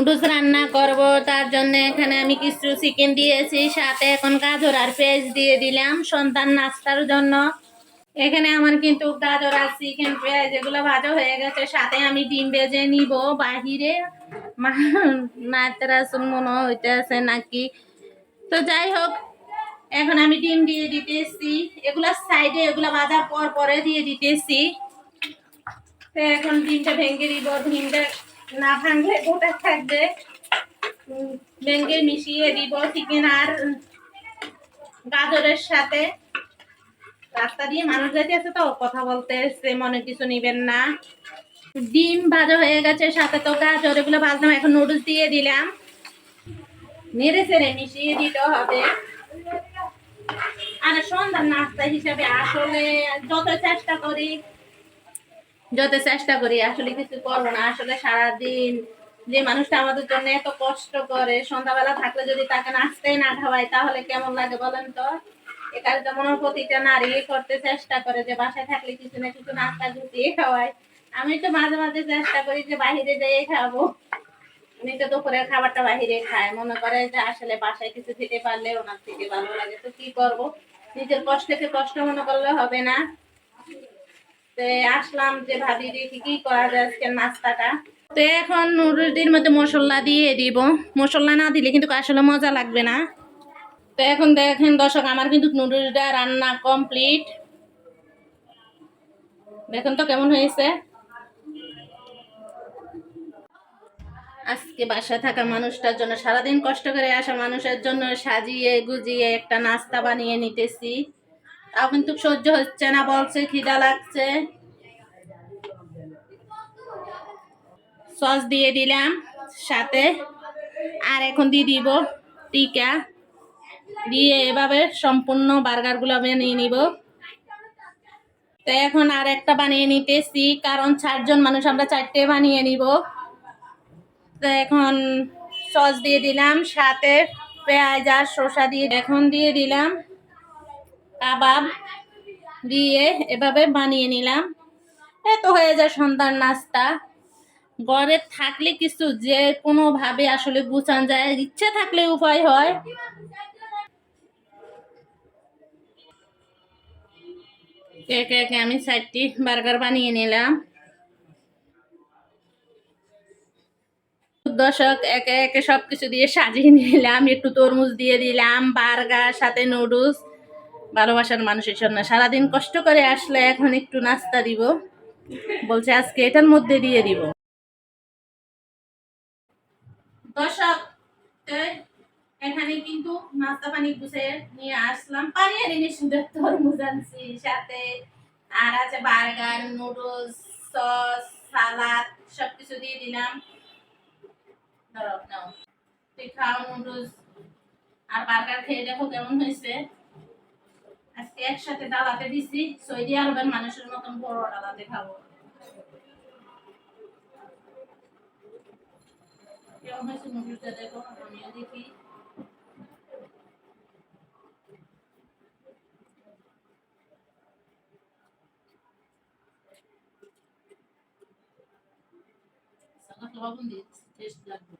Noodles রান্না করব, তার জন্য এখানে আমি কিছু চিকেন দিয়েছি, সাথে এখন গাজর আর পেঁয়াজ দিয়ে দিলাম সন্তান নাস্তার জন্য। এখানে আমার কিন্তু গাজর আর চিকেন পেঁয়াজ এগুলো ভাজা হয়ে গেছে, সাথে আমি ডিম ভেজে নিব বাহিরে। নাচরাসুন মনে হইতেছে নাকি? তো যাই হোক, এখন আমি ডিম দিয়ে দিতেছি। এগুলা সাইডে এগুলা ভাজার পর পরে দিয়ে দিতেছি। তো এখন ডিমটা ভেঙে দিব, ডিমটা না ভাঙলে গোটা থাকবে। ভেঙে মিশিয়ে দিব চিকেন আর গাজরের সাথে। রাস্তা দিয়ে মানুষ যেতে আছে তো, কথা বলতে এসছে, মনে কিছু নিবেন না। ডিম ভাজা হয়ে গেছে, সাথে তো গাজর, এগুলো ভাজলাম, এখন নুডলস দিয়ে দিলাম। নেড়ে চেড়ে মিশিয়ে দিতে হবে। আর সন্ধ্যার নাস্তা হিসাবে আসলে যত চেষ্টা করি যত চেষ্টা করি, আসলে কিছু করব না। আসলে সারাদিন যে মানুষটা আমাদের জন্য এত কষ্ট করে, সন্ধ্যাবেলা থাকলে যদি তাকে নাচতেই না খাওয়াই, তাহলে কেমন লাগে বলেন তো? এ কাজটা মনে প্রতিটা নারী করতে চেষ্টা করে যে বাসায় থাকলে কিছু না কিছু নাস্তা গুছিয়ে খাওয়াই আমি তো মাঝে মাঝে চেষ্টা করি যে বাহিরে যেয়ে খাব। উনি তো দুপুরের খাবারটা বাহিরে খায়। মনে করে যে আসলে বাসায় কিছু খেতে পারলে ওনার থেকে ভালো লাগে। তো কি করব? নিজের কষ্টকে কষ্ট মনে করলে হবে না। আসলাম যে ভাবি দেখি কি করা যায় আজকে নাস্তাটা। তো এখন নুডলসটির মধ্যে মশলা দিয়ে দিব। মশলা না দিলে কিন্তু আসলে মজা লাগবে না। তো এখন দেখেন দর্শক, আমার কিন্তু নুডলসটা রান্না কমপ্লিট। দেখুন তো কেমন হয়েছে। আজকে বাসায় থাকা মানুষটার জন্য, সারাদিন কষ্ট করে আসা মানুষের জন্য সাজিয়ে গুজিয়ে একটা নাস্তা বানিয়ে নিতেছি। কিন্তু সহ্য হচ্ছে না, বলছে, খিদা লাগছে। সস দিয়ে দিলাম সাথে। আর এখন দিয়ে দিব টিকা। দিয়ে এভাবে সম্পূর্ণ বার্গারগুলো বানিয়ে নিব। তো এখন আর একটা বানিয়ে নিতেছি, কারণ চারজন মানুষ আমরা চারটে বানিয়ে নিব। তো এখন সস দিয়ে দিলাম, সাথে পেঁয়াজ আর শসা দিয়ে এখন দিয়ে দিলাম। কাবাব দিয়ে এভাবে বানিয়ে নিলাম। এত হয়ে যায় সন্ধ্যার নাস্তা। ঘরে থাকলে কিছু যে কোনোভাবে আসলে গুছান যায়, ইচ্ছে থাকলে উপায় হয়। একে একে আমি চারটি বার্গার বানিয়ে নিলাম। দর্শক, একে একে সবকিছু দিয়ে সাজিয়ে নিলাম। একটু তরমুজ দিয়ে দিলাম, বার্গার, সাথে নুডলস। ভালোবাসার মানুষের জন্য। সারাদিন কষ্ট করে আসলে এখন একটু নাস্তা দিব। বলছে আজকে এটার মধ্যে দিয়ে দিব। দর্শক এখানে কিন্তু নাস্তা পানি নিয়ে আসলাম। শুধু তরমুজ আনছি সাথে। আর আছে বার্গার, নুডলস, সস, সালাদ, সবকিছু দিয়ে দিলাম। ধরো, নাও। তুই খাও নুডলস। আর বার্গার খেয়ে দেখো কেমন হয়েছে। আজকে একসাথে ডালাতে দিছি সৌদি আরবের মানুষের মতন বড় ডালাতে খাব দেখো? আমিও দেখি। লবণ দিয়ে টেস্ট লাগবে।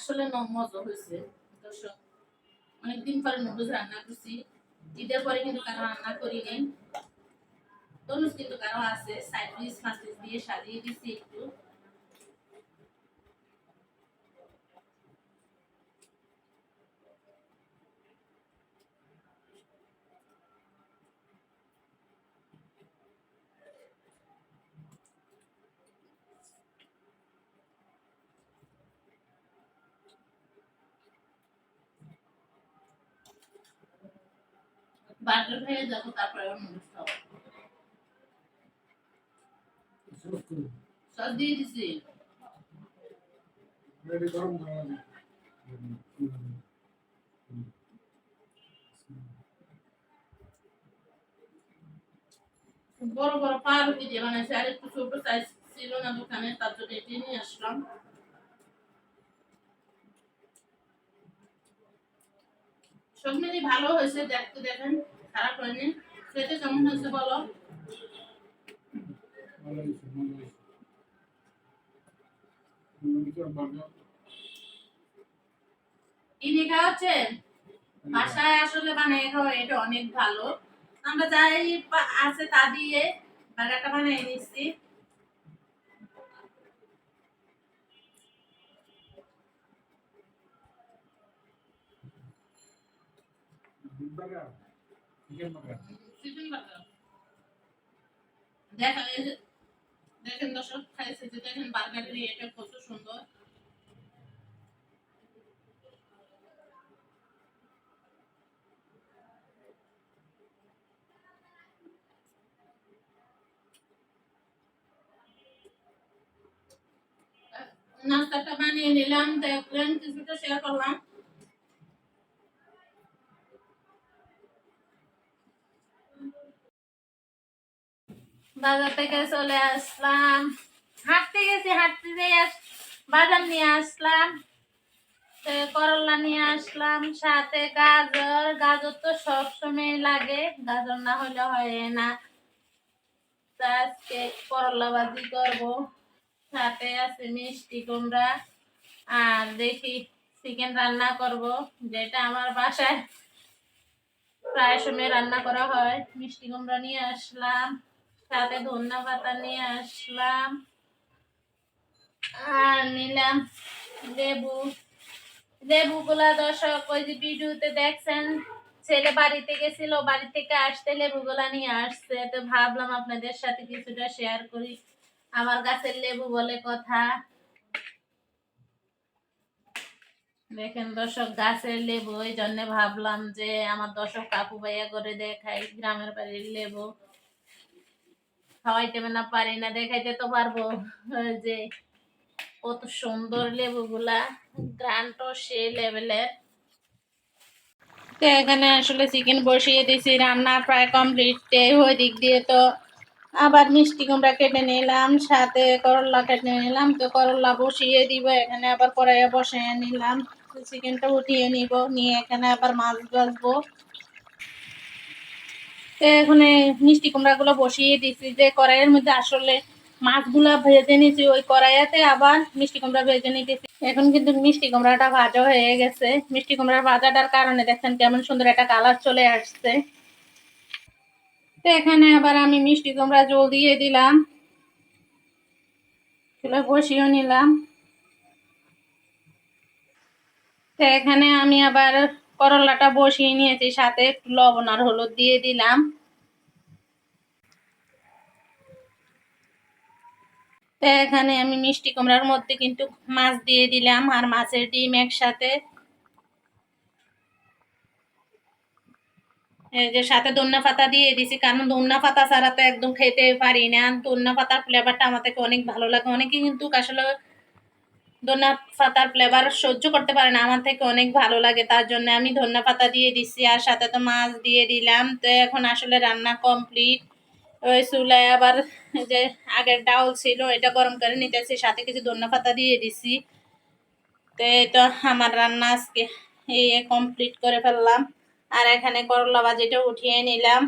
আসলে মজা হয়েছে। অনেকদিন পরে নুডলস রান্না করছি। ঈদের পরে কিন্তু কারও রান্না করি করিনি তরমুজ কিন্তু কারও আছে, সাইড পিস দিয়ে সাজিয়ে দিছি একটু। বার্গার খেয়ে যাব, তারপরে অন্য কিছু খাব। সব দিয়ে দিছি। বড় বড় পাউরুটি দিয়ে বানাইছে, আর একটু ছোট সাইজ ছিল না দোকানে, তার জন্য এটি নিয়ে আসলাম। সব মিলিয়ে ভালো হয়েছে, দেখতে দেখেন। খারাপ হয়নি। খেতে কেমন হয়েছে বলো? কিনে খাওয়াচ্ছেন? বাসায় আসলে বানিয়ে খাওয়া এটা অনেক ভালো। আমরা যাই আছে তা দিয়ে বাগাটা বানিয়ে নিচ্ছি। বিগ বার্গার দেখেন দর্শক দেখেন বার্গারের এটা কত সুন্দর। নাস্তাটা বানিয়ে নিলাম, দেখলেন, কিছুটা শেয়ার করলাম। বাজার থেকে চলে আসলাম। হাঁটতে গেছি, হাঁটতে যেয়ে বাজার নিয়ে আসলাম। করলা নিয়ে আসলাম, সাথে গাজর। গাজর তো সব সময় লাগে, গাজর না হলে হয় না। আজকে করলা ভাজি করব। সাথে আছে মিষ্টি কুমড়া। আর দেখি চিকেন রান্না করব, যেটা আমার বাসায় প্রায় সময় রান্না করা হয়। মিষ্টি কুমড়া নিয়ে আসলাম। সাথে ধন্যা পাতা নিয়ে আসলাম। আর নিলাম লেবু। লেবুগুলা দর্শক, ওই যে ভিডিওতে দেখছেন, ছেলে বাড়িতে গেছিল, বাড়ি থেকে আসতে লেবুগুলা নিয়ে আসছে। তো ভাবলাম আপনাদের সাথে কিছুটা শেয়ার করি। আমার গাছের লেবু বলে কথা। দেখেন দর্শক, গাছের লেবু ওই জন্য ভাবলাম যে আমার দর্শক কাকু ভাইয়া করে দেখাই, গ্রামের বাড়ির লেবু। খাওয়াইতে না পারি না, দেখাইতে তো পারব। যে কত সুন্দর লেবুগুলা গ্রান্টও সে লেভেলের এখানে আসলে চিকেন বসিয়ে দিয়েছি রান্না প্রায় কমপ্লিট ওই দিক দিয়ে তো আবার মিষ্টি কুমড়া কেটে নিলাম, সাথে করলা কেটে নিলাম। তো করলা বসিয়ে দিব, এখানে আবার কড়াইয়ে বসিয়ে নিলাম। চিকেনটা উঠিয়ে নিব, নিয়ে এখানে আবার মাছ ভাজবো। এখন মিষ্টি কুমড়া গুলো বসিয়ে দিছি যে কড়াইয়ের মধ্যে আসলে মাছগুলা ভেজে নিয়েছি, ওই কড়াইয়াতে আবার মিষ্টি কুমড়া ভেজে নিতেছি। এখন কিন্তু মিষ্টি কুমড়াটা ভাজা হয়ে গেছে। মিষ্টি কুমড়ার ভাজাটার কারণে দেখছেন কেমন সুন্দর একটা কালার চলে আসছে। তো এখানে আবার আমি মিষ্টি কুমড়া জল দিয়ে দিলাম। চুলা বসিয়েও নিলাম। তো এখানে আমি আবার করলাটা বসিয়ে নিয়েছি, সাথে একটু লবণ আর হলুদ দিয়ে দিলাম। এখানে আমি মিষ্টি কুমড়ার মধ্যে কিন্তু মাছ দিয়ে দিলাম আর মাছের ডিম একসাথে। যে সাথে ধন্যা পাতা দিয়ে দিছি, কারণ ধন্যা পাতা ছাড়া তো একদম খেতে পারি না। ধন্যা পাতার ফ্লেভারটা আমার থেকে অনেক ভালো লাগে। অনেকে কিন্তু আসলে ধন্যা পাতার ফ্লেভার সহ্য করতে পারে না। আমার থেকে অনেক ভালো লাগে, তার জন্য আমি ধন্যা পাতা দিয়ে দিছি আর সাথে তো মাছ দিয়ে দিলাম। তো এখন আসলে রান্না কমপ্লিট ওই চুলায় আবার যে আগের ডাউল ছিল এটা গরম করে নিতেছি, সাথে কিছু ধন্যা পাতা দিয়ে দিছি। তো এই তো আমার রান্না আজকে, এই কমপ্লিট করে ফেললাম। আর এখানে করলা ভাজিটা উঠিয়ে নিলাম।